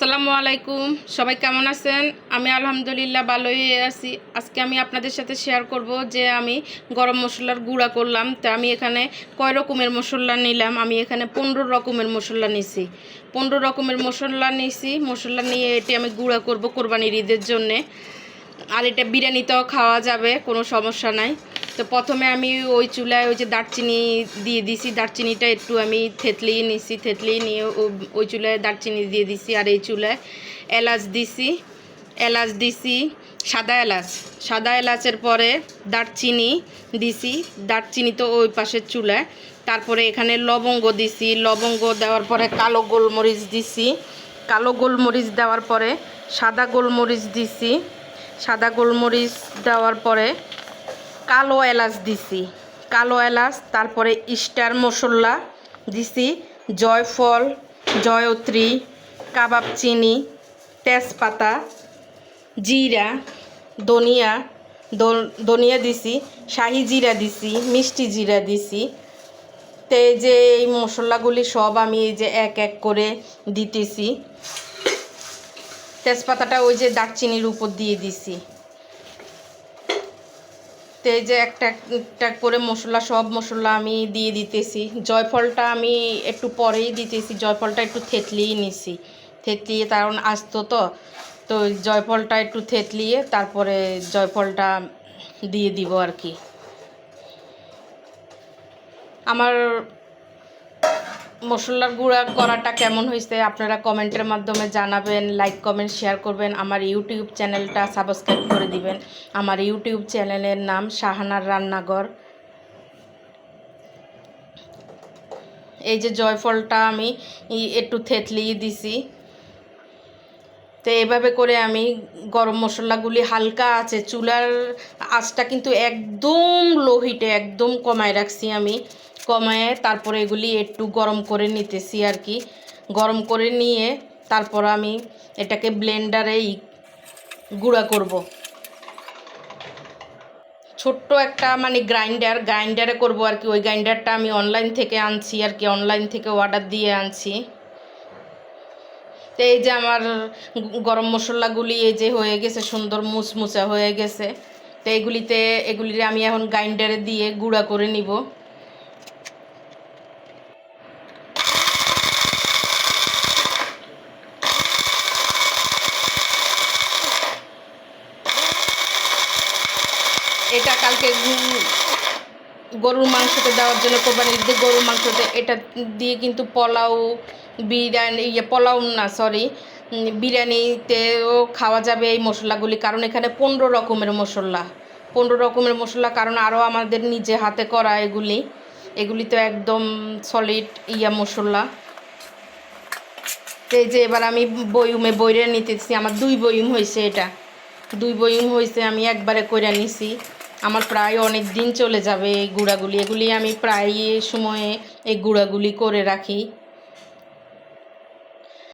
আসসালামু আলাইকুম। সবাই কেমন আছেন? আমি আলহামদুলিল্লাহ ভালোই আছি। আজকে আমি আপনাদের সাথে শেয়ার করব যে আমি গরম মশলার গুঁড়া করলাম। তা আমি এখানে কয় রকমের মশলা নিলাম? আমি এখানে পনেরো রকমের মশলা নিছি। পনেরো রকমের মশলা নিছি। মশলা নিয়ে এটি আমি গুঁড়া করব কোরবানির ঈদের জন্যে। আর এটা বিরিয়ানিতেও খাওয়া যাবে, কোনো সমস্যা নাই। তো প্রথমে আমি ওই চুলায় ওই যে দারচিনি দিয়ে দিছি। দারচিনিটা একটু আমি থেতলিয়ে নিছি থেতলিয়ে নিয়ে ওই চুলায় দারচিনি দিয়ে দিছি আর এই চুলায় এলাচ দিছি। এলাচ দিছি, সাদা এলাচ। সাদা এলাচের পরে দারচিনি দিছি। দারচিনি তো ওই পাশের চুলায়। তারপরে এখানে লবঙ্গ দিছি। লবঙ্গ দেওয়ার পরে কালো গোলমরিচ দিছি। কালো গোলমরিচ দেওয়ার পরে সাদা গোলমরিচ দিছি। সাদা গোলমরিচ দেওয়ার পরে কালো এলাচ দিছি। কালো এলাচ, তারপরে স্টার মশলা দিছি, জয়ফল, জয়ত্রী, কাবাব চিনি, তেজপাতা, জিরা, ধনিয়া দ- ধনিয়া দিছি, শাহি জিরা দিছি, মিষ্টি জিরা দিছি। তে যে এই মশলাগুলি সব আমি এই যে এক এক করে দিতেছি। তেজপাতাটা ওই যে দারচিনির উপর দিয়ে দিছি। তো এই যে একটা একটা করে মশলা, সব মশলা আমি দিয়ে দিতেছি। জয়ফলটা আমি একটু পরেই দিতেছি। জয়ফলটা একটু থেতলিয়ে নিছি। থেতলিয়ে, কারণ আসতো তো। তো জয়ফলটা একটু থেতলিয়ে তারপরে জয়ফলটা দিয়ে দিব আর কি। আমার মশলার গুঁড়া করাটা কেমন হয়েছে আপনারা কমেন্টের মাধ্যমে জানাবেন লাইক কমেন্ট শেয়ার করবেন। আমার ইউটিউব চ্যানেলটা সাবস্ক্রাইব করে দিবেন। আমার ইউটিউব চ্যানেলের নাম শাহানার রান্নাঘর। এই যে জয়ফলটা আমি একটু থেতলিয়ে দিছি। তো এভাবে করে আমি গরম মশলাগুলি হালকা আছে। চুলার আঁচটা কিন্তু একদম লো হিটে একদম কমায় রাখছি আমি। কমায় তারপরে এগুলি একটু গরম করে নিতেছি আর কি। গরম করে নিয়ে তারপর আমি এটাকে ব্লেন্ডারেই গুঁড়া করব। ছোট্ট একটা মানে গ্রাইন্ডার, গ্রাইন্ডারে করব আর কি। ওই গ্রাইন্ডারটা আমি অনলাইন থেকে আনছি আর কি। অনলাইন থেকে অর্ডার দিয়ে আনছি। তো এই যে আমার গরম মশলাগুলি এই যে হয়ে গেছে, সুন্দর মুচমুচা হয়ে গেছে। তো এগুলিতে এগুলি আমি এখন গ্রাইন্ডারে দিয়ে গুঁড়া করে নিব। এটা কালকে গরুর মাংসতে দেওয়ার জন্য কোরবানির ঈদে গরুর মাংসতে এটা দিয়ে কিন্তু পোলাও, বিরিয়ানি ইয়ে পোলাও না সরি বিরিয়ানিতেও খাওয়া যাবে এই মশলাগুলি, কারণ এখানে পনেরো রকমের মশলা। পনেরো রকমের মশলা, কারণ আরও আমাদের নিজে হাতে করা এগুলি এগুলি তো একদম সলিড ইয়া মশলা। এই যে এবার আমি বয়ুমে বইরে নিতেছি, আমার দুই বয়ুম হয়েছে এটা। দুই বয়ুম হয়েছে, আমি একবারে কইরা নিছি। আমার প্রায় অনেক দিন চলে যাবে এই গুঁড়াগুলি। এগুলি আমি প্রায় সময়ে এই গুঁড়াগুলি করে রাখি।